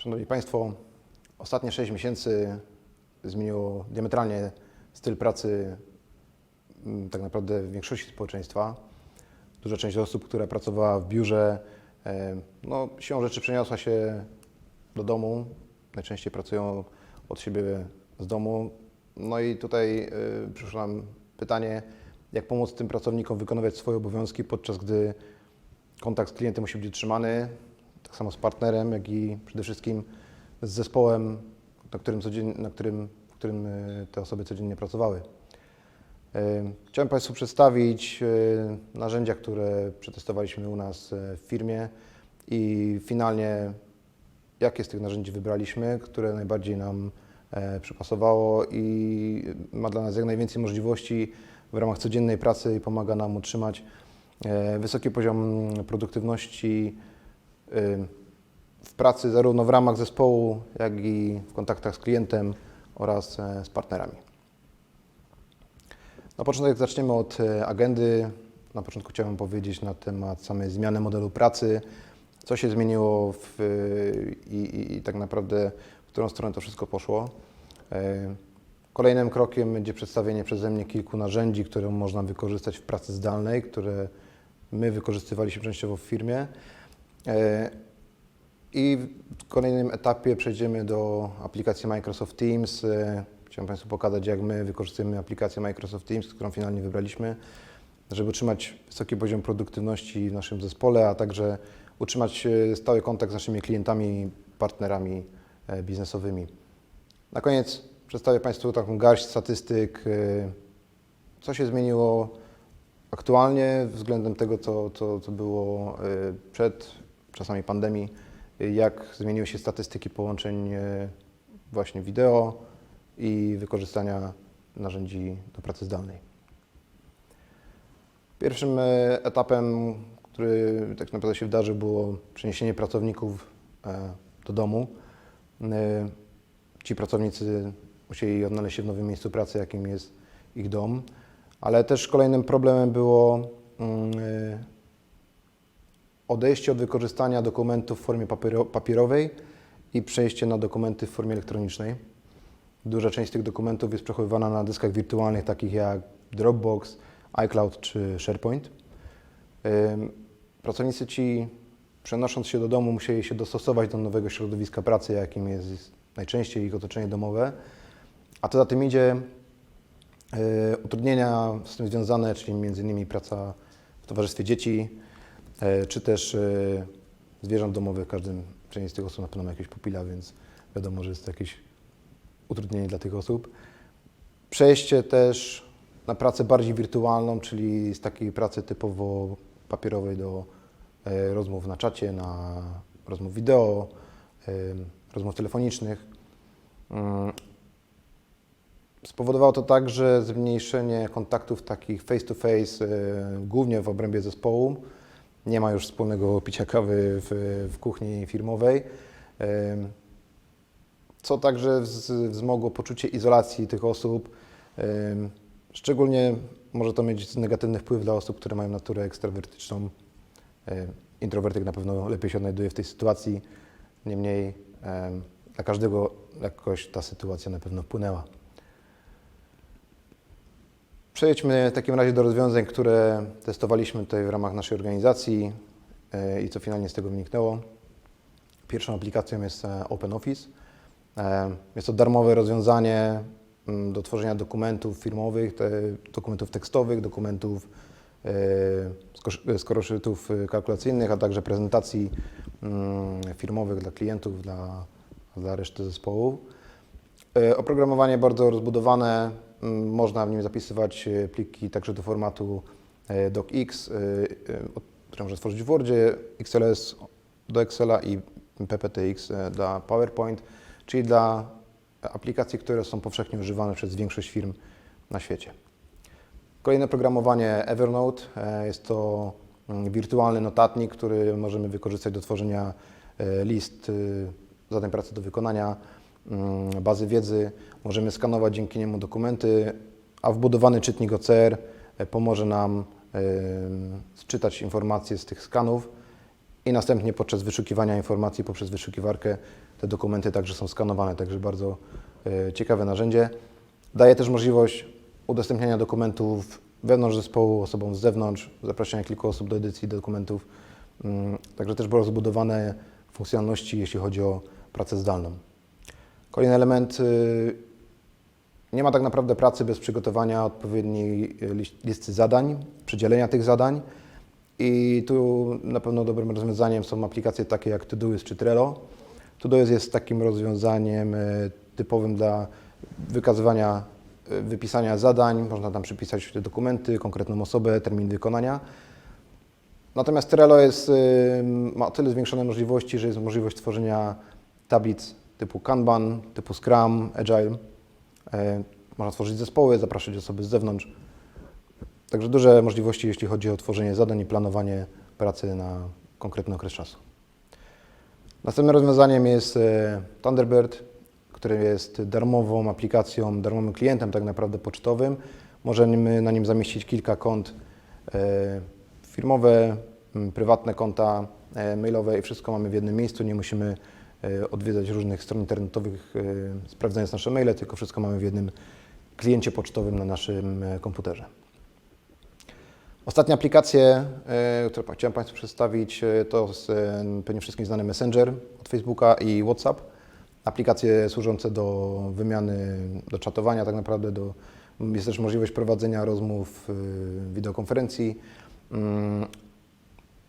Szanowni Państwo, ostatnie 6 miesięcy zmieniło diametralnie styl pracy mm, tak naprawdę w większości społeczeństwa. Duża część osób, która pracowała w biurze, e, no, siłą rzeczy przeniosła się do domu. Najczęściej pracują od siebie z domu. No i tutaj y, przyszło nam pytanie, jak pomóc tym pracownikom wykonywać swoje obowiązki, podczas gdy kontakt z klientem musi być utrzymany, tak samo z partnerem, jak i przede wszystkim z zespołem, na którym, na którym, w którym y, te osoby codziennie pracowały. Y, Chciałem Państwu przedstawić y, narzędzia, które przetestowaliśmy u nas w firmie i finalnie jakie z tych narzędzi wybraliśmy, które najbardziej nam e, przypasowało i ma dla nas jak najwięcej możliwości w ramach codziennej pracy i pomaga nam utrzymać e, wysoki poziom produktywności w pracy zarówno w ramach zespołu, jak i w kontaktach z klientem oraz e, z partnerami. Na początek zaczniemy od e, agendy. Na początku chciałem powiedzieć na temat samej zmiany modelu pracy, co się zmieniło w, i, i, i tak naprawdę w którą stronę to wszystko poszło. E, Kolejnym krokiem będzie przedstawienie przeze mnie kilku narzędzi, które można wykorzystać w pracy zdalnej, które my wykorzystywaliśmy częściowo w firmie. E, I w kolejnym etapie przejdziemy do aplikacji Microsoft Teams. E, Chciałem Państwu pokazać, jak my wykorzystujemy aplikację Microsoft Teams, którą finalnie wybraliśmy, żeby utrzymać wysoki poziom produktywności w naszym zespole, a także utrzymać e, stały kontakt z naszymi klientami, partnerami biznesowymi. Na koniec przedstawię Państwu taką garść statystyk, co się zmieniło aktualnie względem tego, co, co, co było przed czasami pandemii, jak zmieniły się statystyki połączeń e, właśnie wideo i wykorzystania narzędzi do pracy zdalnej. Pierwszym e, etapem, który tak naprawdę się wydarzył, było przeniesienie pracowników e, do domu. Ci pracownicy musieli odnaleźć się w nowym miejscu pracy, jakim jest ich dom, ale też kolejnym problemem było mm, odejście od wykorzystania dokumentów w formie papiero- papierowej i przejście na dokumenty w formie elektronicznej. Duża część tych dokumentów jest przechowywana na dyskach wirtualnych, takich jak Dropbox, iCloud czy SharePoint. Pracownicy ci, przenosząc się do domu, musieli się dostosować do nowego środowiska pracy, jakim jest najczęściej ich otoczenie domowe. A co za tym idzie, y, utrudnienia z tym związane, czyli m.in. praca w towarzystwie dzieci, czy też y, zwierząt domowych. Każdym część z tych osób na pewno ma jakieś pupila, więc wiadomo, że jest to jakieś utrudnienie dla tych osób. Przejście też na pracę bardziej wirtualną, czyli z takiej pracy typowo papierowej do e, rozmów na czacie, na rozmów wideo, e, rozmów telefonicznych. Mm. Spowodowało to także zmniejszenie kontaktów takich face to face, e, głównie w obrębie zespołu. Nie ma już wspólnego picia kawy w, w kuchni firmowej. Co także wz- wzmogło poczucie izolacji tych osób. Szczególnie może to mieć negatywny wpływ dla osób, które mają naturę ekstrawertyczną. Introwertyk na pewno lepiej się odnajduje w tej sytuacji, niemniej dla każdego jakoś ta sytuacja na pewno wpłynęła. Przejdźmy w takim razie do rozwiązań, które testowaliśmy tutaj w ramach naszej organizacji yy, i co finalnie z tego wyniknęło. Pierwszą aplikacją jest e, OpenOffice. E, Jest to darmowe rozwiązanie mm, do tworzenia dokumentów firmowych, dokumentów tekstowych, dokumentów e, skoroszytów e, kalkulacyjnych, a także prezentacji mm, firmowych dla klientów, dla, dla reszty zespołu. E, Oprogramowanie bardzo rozbudowane, można w nim zapisywać e, pliki także do formatu e, docx, e, które można stworzyć w Wordzie, XLS do Excela i PPTX dla PowerPoint, czyli dla aplikacji, które są powszechnie używane przez większość firm na świecie. Kolejne programowanie Evernote. Jest to mm, wirtualny notatnik, który możemy wykorzystać do tworzenia list zadań pracy do wykonania, mm, bazy wiedzy. Możemy skanować dzięki niemu dokumenty, a wbudowany czytnik OCR e, pomoże nam sczytać informacje z tych skanów i następnie podczas wyszukiwania informacji poprzez wyszukiwarkę te dokumenty także są skanowane, także bardzo e, ciekawe narzędzie. Daje też możliwość udostępniania dokumentów wewnątrz zespołu, osobom z zewnątrz, zapraszania kilku osób do edycji dokumentów. Mm, Także też było rozbudowane funkcjonalności, jeśli chodzi o pracę zdalną. Kolejny element, y, nie ma tak naprawdę pracy bez przygotowania odpowiedniej y, lis- listy zadań, przydzielenia tych zadań. I tu na pewno dobrym rozwiązaniem są aplikacje takie jak Todoist czy Trello. Todoist jest takim rozwiązaniem y, typowym dla wykazywania, wypisania zadań. Można tam przypisać dokumenty, konkretną osobę, termin wykonania. Natomiast Trello jest, ma o tyle zwiększone możliwości, że jest możliwość tworzenia tablic typu Kanban, typu Scrum, Agile. E, Można tworzyć zespoły, zapraszać osoby z zewnątrz. Także duże możliwości, jeśli chodzi o tworzenie zadań i planowanie pracy na konkretny okres czasu. Następnym rozwiązaniem jest e, Thunderbird, który jest darmową aplikacją, darmowym klientem tak naprawdę pocztowym. Możemy na nim zamieścić kilka kont e, firmowe, prywatne konta mailowe i wszystko mamy w jednym miejscu. Nie musimy odwiedzać różnych stron internetowych, e, sprawdzając nasze maile, tylko wszystko mamy w jednym kliencie pocztowym na naszym e, komputerze. Ostatnie aplikacje, e, które chciałem Państwu przedstawić, e, to e, pewnie wszystkim znany Messenger od Facebooka i WhatsApp. Aplikacje służące do wymiany, do czatowania tak naprawdę, do, jest też możliwość prowadzenia rozmów, e, wideokonferencji. Mm,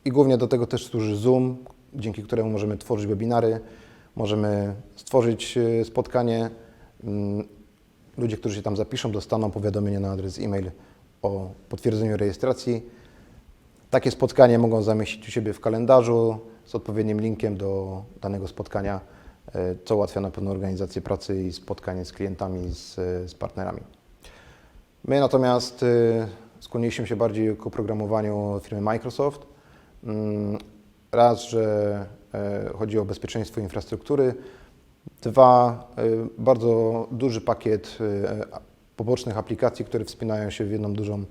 I głównie do tego też służy Zoom, dzięki któremu możemy tworzyć webinary, możemy stworzyć e, spotkanie. Mm, Ludzie, którzy się tam zapiszą, dostaną powiadomienie na adres e-mail o potwierdzeniu rejestracji. Takie spotkanie mogą zamieścić u siebie w kalendarzu z odpowiednim linkiem do danego spotkania, e, co ułatwia na pewno organizację pracy i spotkanie z klientami, z, z partnerami. My natomiast skłoniliśmy się bardziej ku programowaniu firmy Microsoft. Raz, że e, chodzi o bezpieczeństwo infrastruktury. Dwa, y, bardzo duży pakiet a- pobocznych aplikacji, które wspinają się w jedną dużą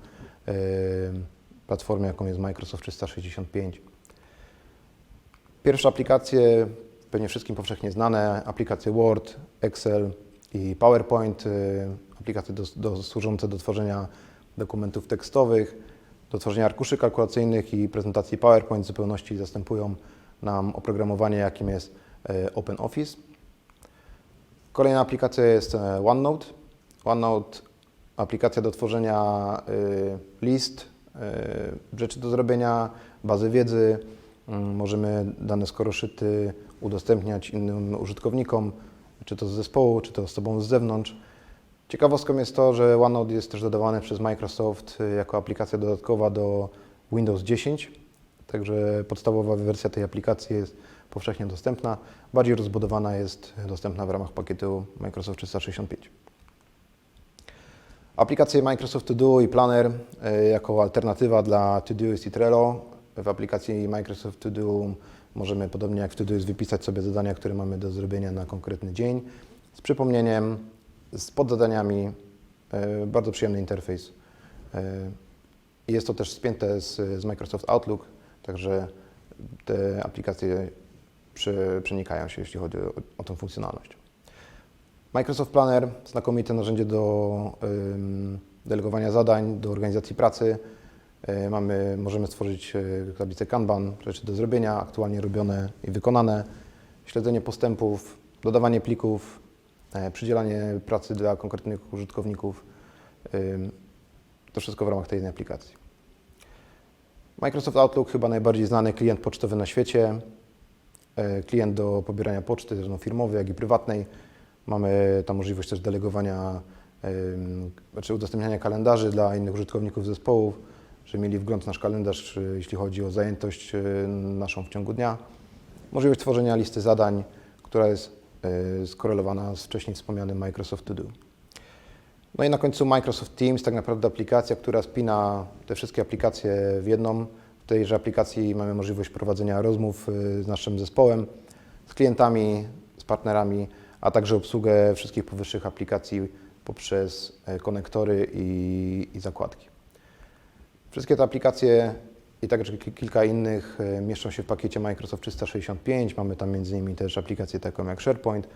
platformę, jaką jest Microsoft 365. Pierwsze aplikacje, pewnie wszystkim powszechnie znane, aplikacje Word, Excel i PowerPoint, aplikacje do, do, służące do tworzenia dokumentów tekstowych, do tworzenia arkuszy kalkulacyjnych i prezentacji PowerPoint w zupełności zastępują nam oprogramowanie, jakim jest y, OpenOffice. Kolejna aplikacja jest e, OneNote. OneNote aplikacja do tworzenia y, list, rzeczy do zrobienia, bazy wiedzy. Mm, Możemy dane skoroszyty udostępniać innym użytkownikom, czy to z zespołu, czy to osobom z zewnątrz. Ciekawostką jest to, że OneNote jest też dodawany przez Microsoft y, jako aplikacja dodatkowa do Windows 10. Także podstawowa wersja tej aplikacji jest powszechnie dostępna. Bardziej rozbudowana jest dostępna w ramach pakietu Microsoft 365. Aplikacje Microsoft To Do i Planner e, jako alternatywa dla Todoist i Trello. W aplikacji Microsoft To Do możemy podobnie jak w Todoist wypisać sobie zadania, które mamy do zrobienia na konkretny dzień z przypomnieniem, z podzadaniami. E, Bardzo przyjemny interfejs. E, Jest to też spięte z, z Microsoft Outlook, także te aplikacje prze- przenikają się, jeśli chodzi o, o tą funkcjonalność. Microsoft Planner, znakomite narzędzie do ym, delegowania zadań, do organizacji pracy. Y, mamy, możemy stworzyć y, tablicę Kanban, rzeczy do zrobienia, aktualnie robione i wykonane, śledzenie postępów, dodawanie plików, przydzielanie pracy dla konkretnych użytkowników. To wszystko w ramach tej jednej aplikacji. Microsoft Outlook chyba najbardziej znany klient pocztowy na świecie. E, Klient do pobierania poczty, zarówno firmowej, jak i prywatnej. Mamy tam możliwość też delegowania, znaczy udostępniania kalendarzy dla innych użytkowników zespołów, żeby mieli wgląd w nasz kalendarz, e, jeśli chodzi o zajętość e, naszą w ciągu dnia. Możliwość tworzenia listy zadań, która jest e, skorelowana z wcześniej wspomnianym Microsoft To Do. No i na końcu Microsoft Teams, tak naprawdę aplikacja, która spina te wszystkie aplikacje w jedną. W tejże aplikacji mamy możliwość prowadzenia rozmów y, z naszym zespołem, z klientami, z partnerami, a także obsługę wszystkich powyższych aplikacji poprzez e, konektory i, i zakładki. Wszystkie te aplikacje i także ki- kilka innych e, mieszczą się w pakiecie Microsoft 365. Mamy tam między innymi też aplikacje taką jak SharePoint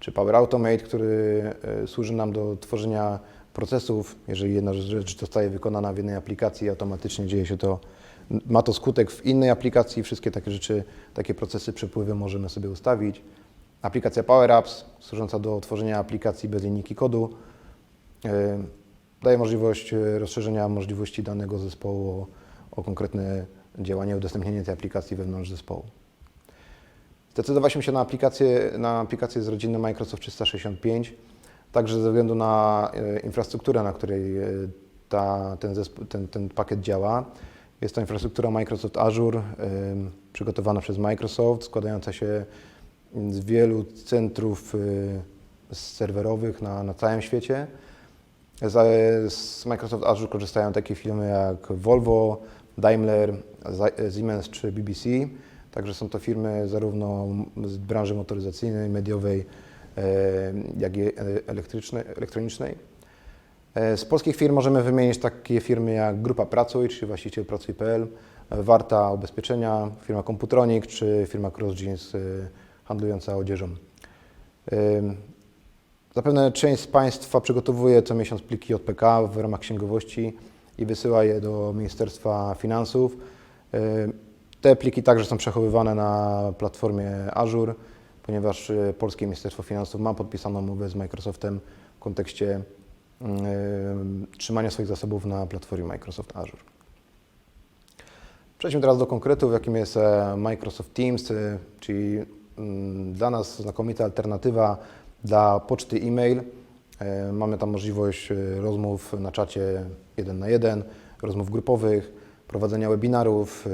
czy Power Automate, który e, służy nam do tworzenia procesów. Jeżeli jedna rzecz zostaje wykonana w jednej aplikacji, automatycznie dzieje się to, ma to skutek w innej aplikacji. Wszystkie takie rzeczy, takie procesy, przepływy możemy sobie ustawić. Aplikacja Power Apps, służąca do tworzenia aplikacji bez linijki kodu, e, daje możliwość rozszerzenia możliwości danego zespołu o, konkretne działanie, udostępnienie tej aplikacji wewnątrz zespołu. Zdecydowaliśmy się na aplikację, na aplikację z rodziny Microsoft 365, także ze względu na e, infrastrukturę, na której e, ta, ten, ten, ten pakiet działa. Jest to infrastruktura Microsoft Azure, e, przygotowana przez Microsoft, składająca się z wielu centrów serwerowych na, na całym świecie. Z Microsoft Azure korzystają takie firmy jak Volvo, Daimler, Siemens czy BBC. Także są to firmy zarówno z branży motoryzacyjnej, mediowej, e, jak i elektronicznej. E, Z polskich firm możemy wymienić takie firmy jak Grupa Pracuj, czyli właściciel Pracuj.pl, Warta Ubezpieczenia, firma Computronic czy firma CrossJeans e, handlująca odzieżą. Zapewne część z Państwa przygotowuje co miesiąc pliki JPK w ramach księgowości i wysyła je do Ministerstwa Finansów. Ym, Te pliki także są przechowywane na platformie Azure, ponieważ y, Polskie Ministerstwo Finansów ma podpisaną umowę z Microsoftem w kontekście ym, trzymania swoich zasobów na platformie Microsoft Azure. Przejdźmy teraz do konkretów, jakim jest e, Microsoft Teams, czyli mm, dla nas znakomita alternatywa dla poczty e-mail. E, Mamy tam możliwość e, rozmów na czacie jeden na jeden, rozmów grupowych, prowadzenia webinarów,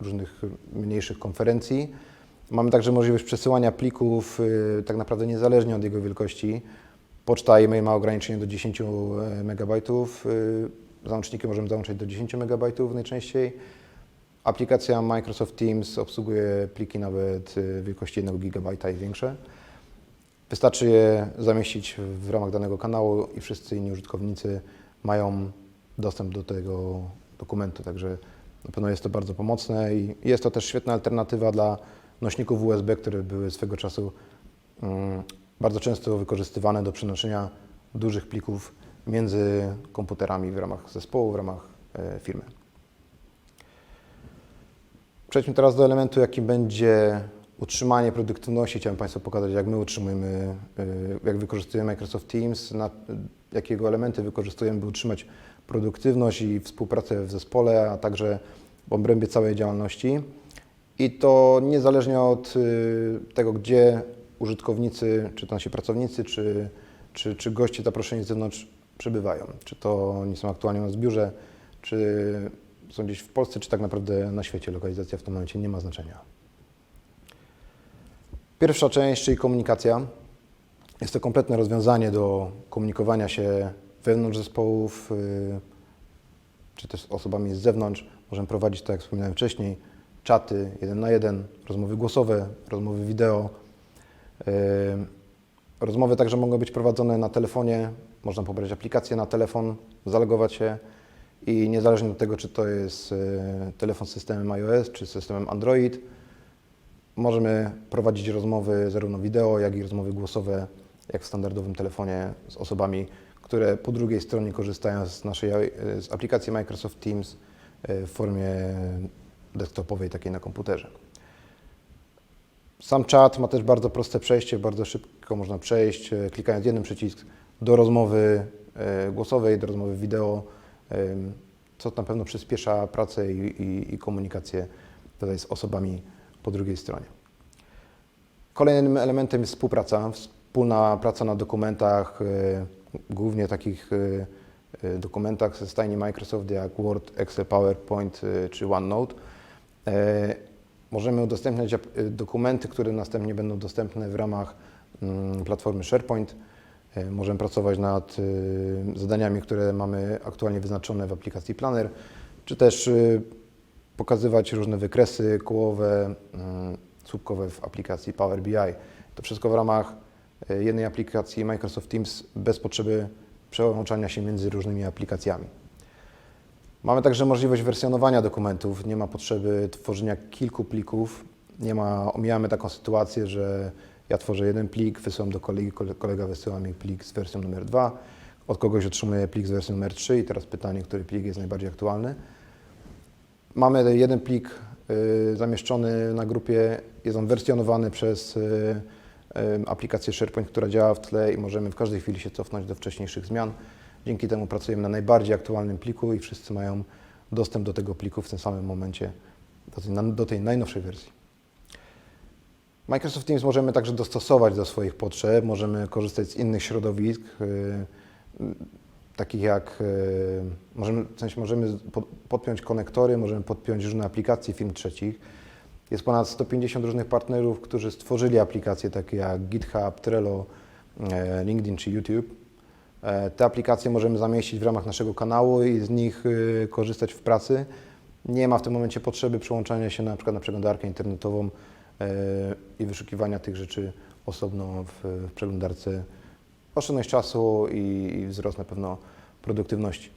e, różnych mniejszych konferencji. Mamy także możliwość przesyłania plików tak naprawdę niezależnie od jego wielkości. Poczta e-mail ma ograniczenie do 10 MB. Załączniki możemy załączyć do 10 MB najczęściej. Aplikacja Microsoft Teams obsługuje pliki nawet wielkości 1 GB i większe. Wystarczy je zamieścić w ramach danego kanału i wszyscy inni użytkownicy mają dostęp do tego dokumentu, także na pewno jest to bardzo pomocne i jest to też świetna alternatywa dla nośników USB, które były swego czasu mm, bardzo często wykorzystywane do przenoszenia dużych plików między komputerami w ramach zespołu, w ramach e, firmy. Przejdźmy teraz do elementu, jakim będzie utrzymanie produktywności. Chciałem Państwu pokazać, jak my utrzymujemy, y, jak wykorzystujemy Microsoft Teams, na, jakiego elementy wykorzystujemy, by utrzymać produktywność i współpracę w zespole, a także w obrębie całej działalności. I to niezależnie od y, tego, gdzie użytkownicy, czy to nasi pracownicy, czy, czy, czy goście zaproszeni z zewnątrz przebywają. Czy to oni są aktualnie w biurze, czy są gdzieś w Polsce, czy tak naprawdę na świecie. Lokalizacja w tym momencie nie ma znaczenia. Pierwsza część, czyli komunikacja. Jest to kompletne rozwiązanie do komunikowania się wewnątrz zespołów, y, czy też z osobami z zewnątrz. Możemy prowadzić, tak jak wspominałem wcześniej, czaty jeden na jeden, rozmowy głosowe, rozmowy wideo. Y, Rozmowy także mogą być prowadzone na telefonie. Można pobrać aplikację na telefon, zalogować się i niezależnie od tego, czy to jest y, telefon z systemem iOS, czy systemem Android, możemy prowadzić rozmowy zarówno wideo, jak i rozmowy głosowe, jak w standardowym telefonie z osobami, które po drugiej stronie korzystają z naszej y, z aplikacji Microsoft Teams y, w formie desktopowej, takiej na komputerze. Sam czat ma też bardzo proste przejście, bardzo szybko można przejść, e, klikając jednym przycisk do rozmowy e, głosowej, do rozmowy wideo, co na pewno przyspiesza pracę i, i, i komunikację tutaj z osobami po drugiej stronie. Kolejnym elementem jest współpraca, wspólna praca na dokumentach, e, głównie takich e, e, dokumentach ze stajni Microsoft jak Word, Excel, PowerPoint czy OneNote. Możemy udostępniać y, dokumenty, które następnie będą dostępne w ramach mm, platformy SharePoint. Możemy pracować nad y, zadaniami, które mamy aktualnie wyznaczone w aplikacji Planner, czy też y, pokazywać różne wykresy kołowe, mm, słupkowe w aplikacji Power BI. To wszystko w ramach y, jednej aplikacji Microsoft Teams bez potrzeby przełączania się między różnymi aplikacjami. Mamy także możliwość wersjonowania dokumentów. Nie ma potrzeby tworzenia kilku plików. Nie ma, omijamy taką sytuację, że ja tworzę jeden plik, wysyłam do kolegi, kole- kolega wysyła mi plik z wersją numer 2, od kogoś otrzymuję plik z wersją numer 3 i teraz pytanie, który plik jest najbardziej aktualny. Mamy jeden plik y, zamieszczony na grupie, jest on wersjonowany przez y, y, aplikację SharePoint, która działa w tle i możemy w każdej chwili się cofnąć do wcześniejszych zmian. Dzięki temu pracujemy na najbardziej aktualnym pliku i wszyscy mają dostęp do tego pliku w tym samym momencie, do tej, najnowszej wersji. Microsoft Teams możemy także dostosować do swoich potrzeb, możemy korzystać z innych środowisk, takich jak, y, możemy, w sensie możemy pod- podpiąć konektory, możemy podpiąć różne aplikacje firm trzecich. Jest ponad 150 różnych partnerów, którzy stworzyli aplikacje takie jak GitHub, Trello, e, LinkedIn czy YouTube. E, Te aplikacje możemy zamieścić w ramach naszego kanału i z nich korzystać w pracy. Nie ma w tym momencie potrzeby przyłączania się na przykład na przeglądarkę internetową e, i wyszukiwania tych rzeczy osobno w przeglądarce. Oszczędność czasu i, i wzrost na pewno produktywności.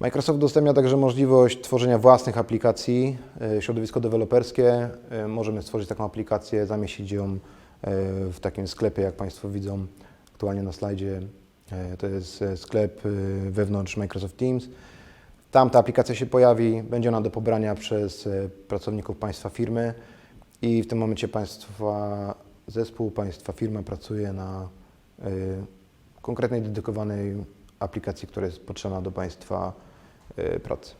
Microsoft udostępnia także możliwość tworzenia własnych aplikacji, e, środowisko deweloperskie. E, Możemy stworzyć taką aplikację, zamieścić ją e, w takim sklepie, jak Państwo widzą aktualnie na slajdzie. To jest sklep wewnątrz Microsoft Teams. Tam ta aplikacja się pojawi, będzie ona do pobrania przez pracowników Państwa firmy i w tym momencie Państwa zespół, Państwa firma pracuje na konkretnej, dedykowanej aplikacji, która jest potrzebna do Państwa e, pracy.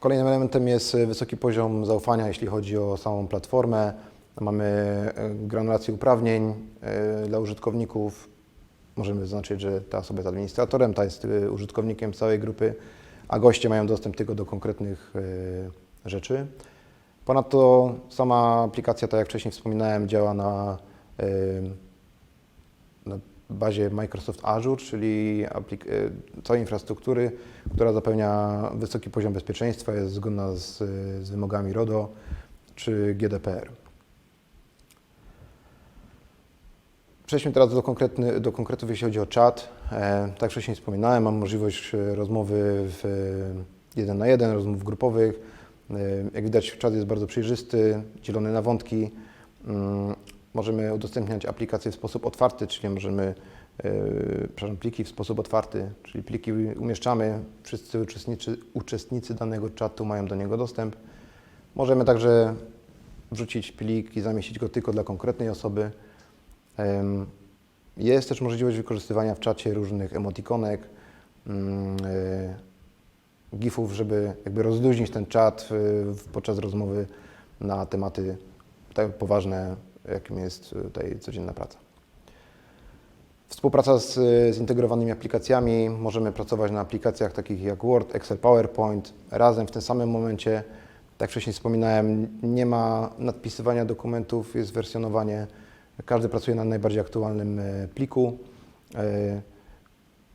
Kolejnym elementem jest wysoki poziom zaufania, jeśli chodzi o samą platformę. Mamy e, granulację uprawnień dla użytkowników. Możemy zaznaczyć, że ta osoba jest administratorem, ta jest użytkownikiem całej grupy, a goście mają dostęp tylko do konkretnych rzeczy. Ponadto sama aplikacja, tak jak wcześniej wspominałem, działa na, na bazie Microsoft Azure, czyli całej infrastruktury, która zapewnia wysoki poziom bezpieczeństwa, jest zgodna z, z wymogami RODO czy GDPR. Przejdźmy teraz do, konkretny, do konkretów, jeśli chodzi o czat. E, tak wcześniej wspominałem, mam możliwość rozmowy w jeden na jeden, rozmów grupowych. E, jak widać, czat jest bardzo przejrzysty, dzielony na wątki. Możemy udostępniać aplikacje w sposób otwarty, czyli możemy, e, przepraszam, pliki w sposób otwarty, czyli pliki umieszczamy, wszyscy uczestnicy, uczestnicy danego czatu mają do niego dostęp. Możemy także wrzucić plik i zamieścić go tylko dla konkretnej osoby. Jest też możliwość wykorzystywania w czacie różnych emotikonek, mm, e, gifów, żeby jakby rozluźnić ten czat podczas rozmowy na tematy tak poważne, jakim jest tutaj codzienna praca. Współpraca z zintegrowanymi aplikacjami. Możemy pracować na aplikacjach takich jak Word, Excel, PowerPoint razem w tym samym momencie. Tak wcześniej wspominałem, nie ma nadpisywania dokumentów, jest wersjonowanie. Każdy pracuje na najbardziej aktualnym e, pliku. E,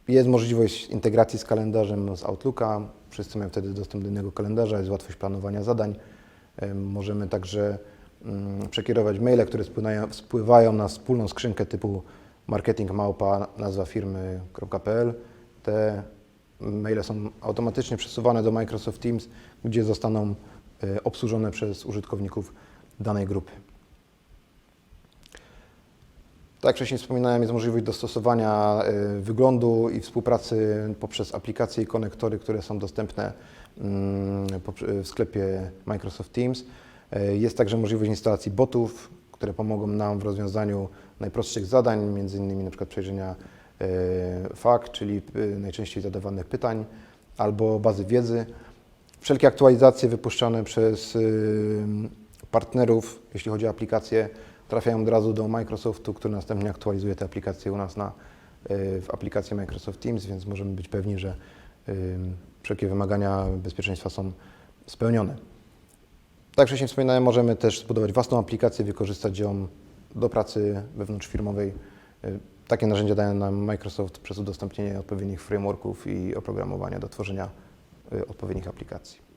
Jest możliwość integracji z kalendarzem z Outlooka. Wszyscy mają wtedy dostęp do innego kalendarza, jest łatwość planowania zadań. E, Możemy także przekierować maile, które spływają, spływają na wspólną skrzynkę typu marketingmałpa nazwa firmy.pl. Te maile są automatycznie przesuwane do Microsoft Teams, gdzie zostaną e, obsłużone przez użytkowników danej grupy. Tak jak wcześniej wspominałem, jest możliwość dostosowania e, wyglądu i współpracy poprzez aplikacje i konektory, które są dostępne mm, w sklepie Microsoft Teams. E, Jest także możliwość instalacji botów, które pomogą nam w rozwiązaniu najprostszych zadań, między innymi na przykład przejrzenia e, FAQ, czyli e, najczęściej zadawanych pytań, albo bazy wiedzy. Wszelkie aktualizacje wypuszczane przez partnerów, jeśli chodzi o aplikacje, trafiają od razu do Microsoftu, który następnie aktualizuje te aplikacje u nas na, w aplikacji Microsoft Teams, więc możemy być pewni, że wszelkie wymagania bezpieczeństwa są spełnione. Tak wcześniej wspominałem, możemy też zbudować własną aplikację, wykorzystać ją do pracy wewnątrzfirmowej. Y, Takie narzędzia daje nam Microsoft przez udostępnienie odpowiednich frameworków i oprogramowania do tworzenia y, odpowiednich aplikacji.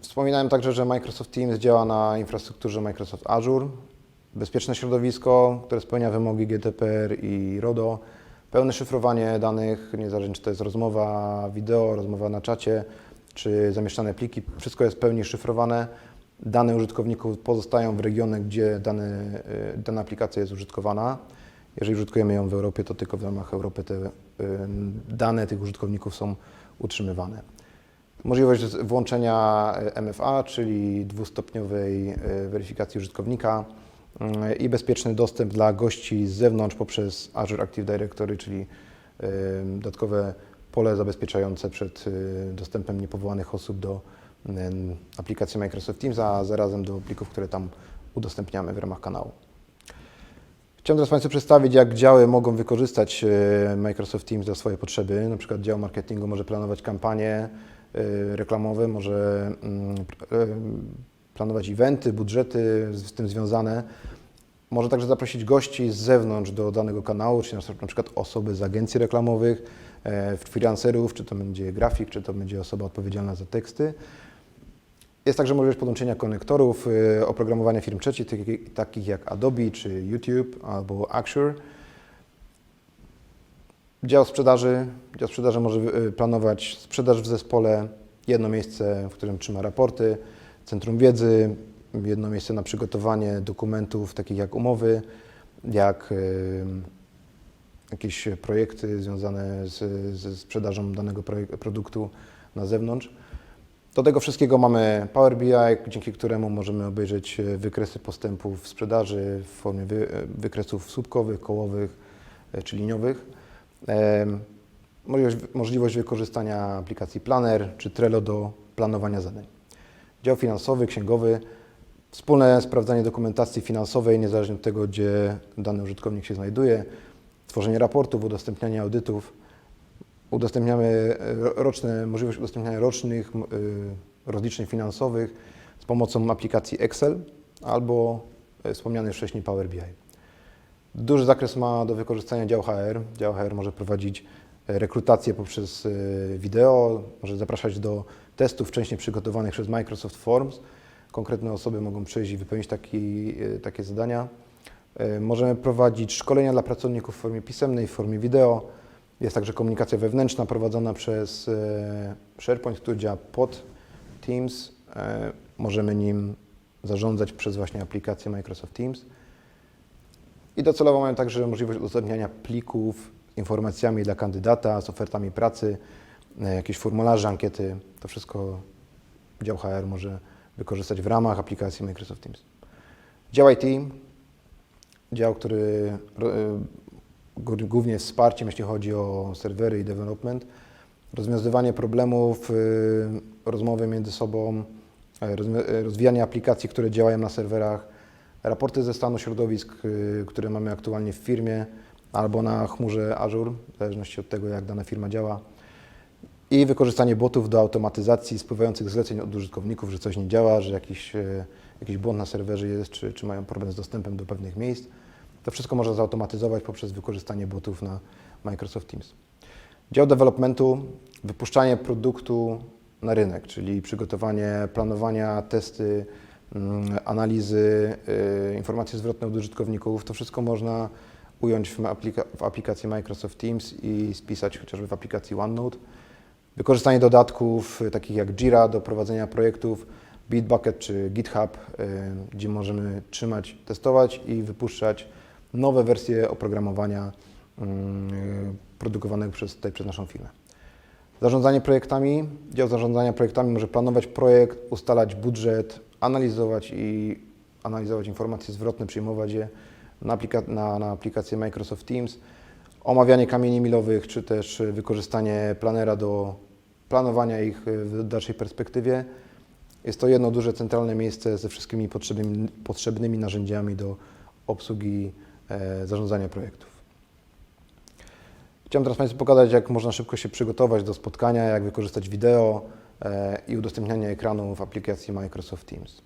Wspominałem także, że Microsoft Teams działa na infrastrukturze Microsoft Azure. Bezpieczne środowisko, które spełnia wymogi GDPR i RODO. Pełne szyfrowanie danych, niezależnie czy to jest rozmowa wideo, rozmowa na czacie, czy zamieszczane pliki, wszystko jest w pełni szyfrowane. Dane użytkowników pozostają w regionach, gdzie dane, y, dana aplikacja jest użytkowana. Jeżeli użytkujemy ją w Europie, to tylko w ramach Europy te y, dane tych użytkowników są utrzymywane. Możliwość włączenia y, MFA, czyli dwustopniowej weryfikacji użytkownika y, i bezpieczny dostęp dla gości z zewnątrz poprzez Azure Active Directory, czyli dodatkowe pole zabezpieczające przed y, dostępem niepowołanych osób do y, aplikacji Microsoft Teams, a zarazem do plików, które tam udostępniamy w ramach kanału. Chciałem teraz Państwu przedstawić, jak działy mogą wykorzystać e, Microsoft Teams do swojej potrzeby. Na przykład dział marketingu może planować kampanie reklamowe, może mm, planować eventy, budżety z tym związane. Może także zaprosić gości z zewnątrz do danego kanału, czyli na przykład- osoby z agencji reklamowych, freelancerów, czy to będzie grafik, czy to będzie osoba odpowiedzialna za teksty. Jest także możliwość podłączenia konektorów, y, oprogramowania firm trzecich, takich- jak Adobe czy YouTube albo Axure. Dział sprzedaży. Dział sprzedaży może y, planować sprzedaż w zespole, jedno miejsce, w którym trzyma raporty, centrum wiedzy, jedno miejsce na przygotowanie dokumentów takich jak umowy, jak jakieś projekty związane z, ze sprzedażą danego produktu na zewnątrz. Do tego wszystkiego mamy Power BI, dzięki któremu możemy obejrzeć e, wykresy postępów w sprzedaży w formie wy, e, wykresów słupkowych, kołowych e, czy liniowych. Możliwość, możliwość wykorzystania aplikacji Planner czy Trello do planowania zadań. Dział finansowy, księgowy, wspólne sprawdzanie dokumentacji finansowej, niezależnie od tego, gdzie dany użytkownik się znajduje, tworzenie raportów, udostępnianie audytów. Udostępniamy e, ro- roczne, możliwość udostępniania rocznych y, rozliczeń finansowych z pomocą aplikacji Excel albo e, wspomniany wcześniej Power BI. Duży zakres ma do wykorzystania dział HR. Dział HR może prowadzić e, rekrutację poprzez e, wideo, może zapraszać do testów wcześniej przygotowanych przez Microsoft Forms. Konkretne osoby mogą przyjść i wypełnić taki, e, takie zadania. E, Możemy prowadzić szkolenia dla pracowników w formie pisemnej, w formie wideo. Jest także komunikacja wewnętrzna prowadzona przez e, SharePoint, który działa pod Teams. E, Możemy nim zarządzać przez właśnie aplikację Microsoft Teams. I docelowo mamy także możliwość udostępniania plików z informacjami dla kandydata, z ofertami pracy, e, jakieś formularze, ankiety. To wszystko dział HR może wykorzystać w ramach aplikacji Microsoft Teams. Dział IT, dział, który gó- głównie jest wsparciem, jeśli chodzi o serwery i development, rozwiązywanie problemów, y, rozmowy między sobą, e, e, rozwijanie aplikacji, które działają na serwerach, raporty ze stanu środowisk, y, które mamy aktualnie w firmie albo na chmurze Azure, w zależności od tego, jak dana firma działa. I wykorzystanie botów do automatyzacji spływających zleceń od użytkowników, że coś nie działa, że jakiś, e, jakiś błąd na serwerze jest, czy, czy mają problem z dostępem do pewnych miejsc. To wszystko można zautomatyzować poprzez wykorzystanie botów na Microsoft Teams. Dział developmentu, wypuszczanie produktu na rynek, czyli przygotowanie, planowania, testy, mm, analizy, y, informacje zwrotne od użytkowników. To wszystko można ująć w, aplika- w aplikacji Microsoft Teams i spisać chociażby w aplikacji OneNote. Wykorzystanie dodatków takich jak Jira do prowadzenia projektów, Bitbucket czy GitHub, y, gdzie możemy trzymać, testować i wypuszczać nowe wersje oprogramowania y, produkowanego przez, tutaj przez naszą firmę. Zarządzanie projektami. Dział zarządzania projektami może planować projekt, ustalać budżet, analizować i analizować informacje zwrotne, przyjmować je na, aplika- na, na aplikację Microsoft Teams. Omawianie kamieni milowych, czy też wykorzystanie planera do planowania ich y, w dalszej perspektywie. Jest to jedno duże centralne miejsce ze wszystkimi potrzebnymi, potrzebnymi narzędziami do obsługi e, zarządzania projektów. Chciałem teraz Państwu pokazać, jak można szybko się przygotować do spotkania, jak wykorzystać wideo e, i udostępnianie ekranu w aplikacji Microsoft Teams.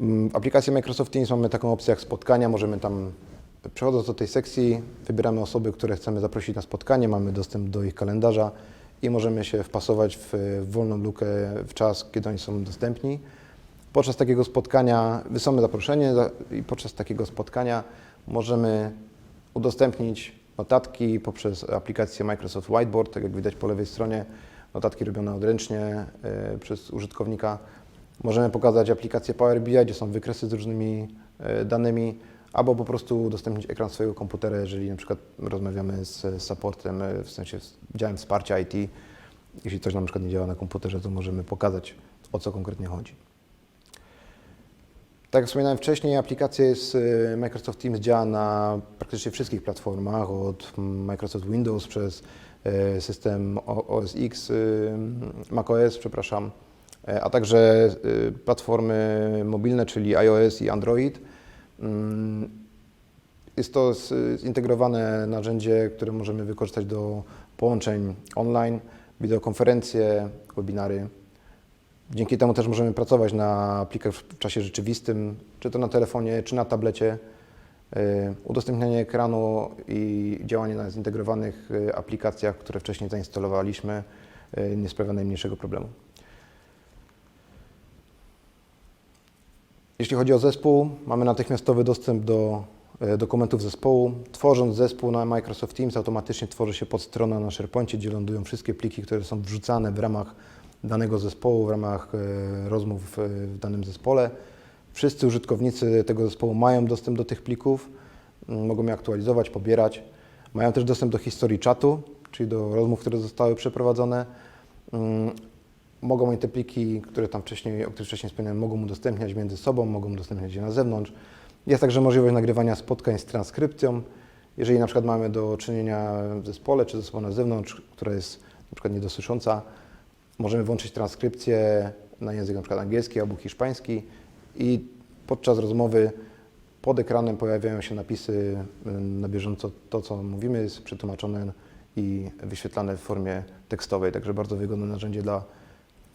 Mm, W aplikacji Microsoft Teams mamy taką opcję jak spotkania. Możemy tam, przechodząc do tej sekcji, wybieramy osoby, które chcemy zaprosić na spotkanie, mamy dostęp do ich kalendarza i możemy się wpasować w, wolną lukę w czas, kiedy oni są dostępni. Podczas takiego spotkania wysyłamy zaproszenie za- i podczas takiego spotkania możemy udostępnić notatki poprzez aplikację Microsoft Whiteboard, tak jak widać po lewej stronie, notatki robione odręcznie e, przez użytkownika. Możemy pokazać aplikację Power BI, gdzie są wykresy z różnymi e, danymi, albo po prostu udostępnić ekran swojego komputera, jeżeli na przykład rozmawiamy z supportem, e, w sensie z działem wsparcia IT. Jeśli coś nam na przykład nie działa na komputerze, to możemy pokazać, o co konkretnie chodzi. Tak jak wspominałem wcześniej, aplikacja jest, y, Microsoft Teams działa na praktycznie wszystkich platformach, od Microsoft Windows przez y, system OS X, macOS, przepraszam, e, a także platformy mobilne, czyli iOS i Android. Mm, Jest to zintegrowane narzędzie, które możemy wykorzystać do połączeń online, wideokonferencje, webinary. Dzięki temu też możemy pracować na plikach w czasie rzeczywistym, czy to na telefonie, czy na tablecie. Y, Udostępnianie ekranu i działanie na zintegrowanych y, aplikacjach, które wcześniej zainstalowaliśmy, y, nie sprawia najmniejszego problemu. Jeśli chodzi o zespół, mamy natychmiastowy dostęp do e, dokumentów zespołu. Tworząc zespół na Microsoft Teams, automatycznie tworzy się podstrona na SharePoincie, gdzie lądują wszystkie pliki, które są wrzucane w ramach danego zespołu, w ramach e, rozmów e, w danym zespole. Wszyscy użytkownicy tego zespołu mają dostęp do tych plików, m, mogą je aktualizować, pobierać. Mają też dostęp do historii czatu, czyli do rozmów, które zostały przeprowadzone. Mm, mogą oni te pliki, które tam wcześniej, o których wcześniej wspomniałem, mogą udostępniać między sobą, mogą udostępniać je na zewnątrz. Jest także możliwość nagrywania spotkań z transkrypcją. Jeżeli na przykład mamy do czynienia w zespole czy zespole na zewnątrz, która jest na przykład niedosłysząca, możemy włączyć transkrypcję na język na przykład angielski albo hiszpański i podczas rozmowy pod ekranem pojawiają się napisy y, na bieżąco. To, co mówimy, jest przetłumaczone i wyświetlane w formie tekstowej, także bardzo wygodne narzędzie dla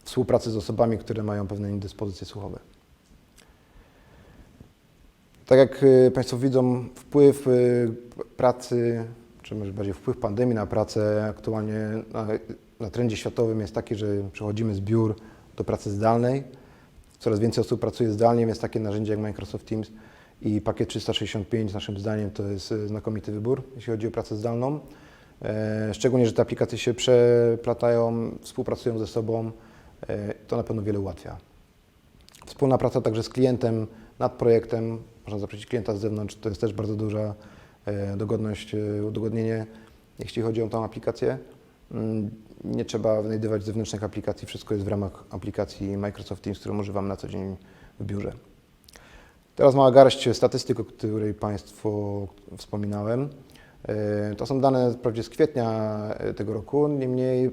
współpracy z osobami, które mają pewne indyspozycje słuchowe. Tak jak y, Państwo widzą, wpływ y, pracy, czy może bardziej wpływ pandemii na pracę aktualnie na, na trendzie światowym jest taki, że przechodzimy z biur do pracy zdalnej. Coraz więcej osób pracuje zdalnie, więc takie narzędzie jak Microsoft Teams i pakiet 365 naszym zdaniem to jest y, znakomity wybór, jeśli chodzi o pracę zdalną. E, Szczególnie, że te aplikacje się przeplatają, współpracują ze sobą, to na pewno wiele ułatwia. Wspólna praca także z klientem nad projektem, można zaprosić klienta z zewnątrz, to jest też bardzo duża e, dogodność, e, udogodnienie, jeśli chodzi o tą aplikację. Mm, Nie trzeba wynajdywać zewnętrznych aplikacji, wszystko jest w ramach aplikacji Microsoft Teams, którą używam na co dzień w biurze. Teraz mała garść statystyk, o której Państwu wspominałem. E, To są dane wprawdzie z kwietnia e, tego roku, niemniej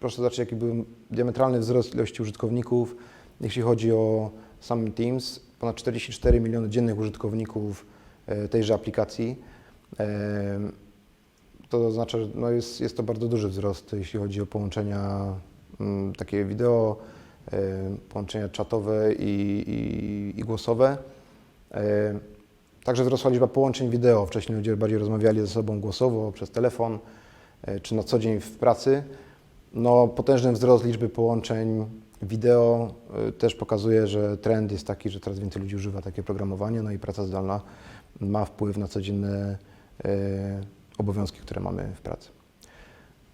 proszę zobaczyć, jaki był diametralny wzrost ilości użytkowników, jeśli chodzi o sam Teams. Ponad 44 miliony dziennych użytkowników e, tejże aplikacji. E, To oznacza, że no jest, jest to bardzo duży wzrost, jeśli chodzi o połączenia mm, takie wideo, e, połączenia czatowe i, i, i głosowe. Także wzrosła liczba połączeń wideo. Wcześniej ludzie bardziej rozmawiali ze sobą głosowo, przez telefon, czy na co dzień w pracy. No, potężny wzrost liczby połączeń wideo e, też pokazuje, że trend jest taki, że coraz więcej ludzi używa takie programowanie, no i praca zdalna ma wpływ na codzienne e, obowiązki, które mamy w pracy.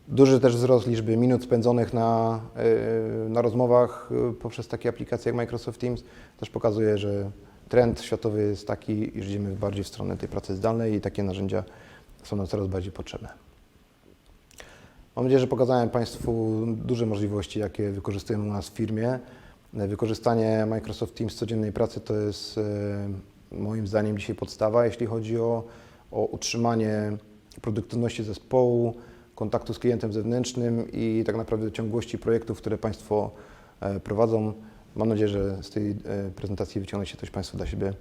Duży też wzrost liczby minut spędzonych na, e, na rozmowach poprzez takie aplikacje jak Microsoft Teams też pokazuje, że trend światowy jest taki, iż idziemy bardziej w stronę tej pracy zdalnej i takie narzędzia są nam coraz bardziej potrzebne. Mam nadzieję, że pokazałem Państwu duże możliwości, jakie wykorzystujemy u nas w firmie. Wykorzystanie Microsoft Teams w codziennej pracy to jest e, moim zdaniem dzisiaj podstawa, jeśli chodzi o, o utrzymanie produktywności zespołu, kontaktu z klientem zewnętrznym i tak naprawdę ciągłości projektów, które Państwo e, prowadzą. Mam nadzieję, że z tej e, prezentacji wyciągnie się coś Państwu dla siebie.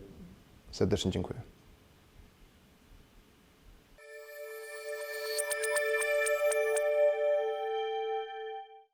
Serdecznie dziękuję.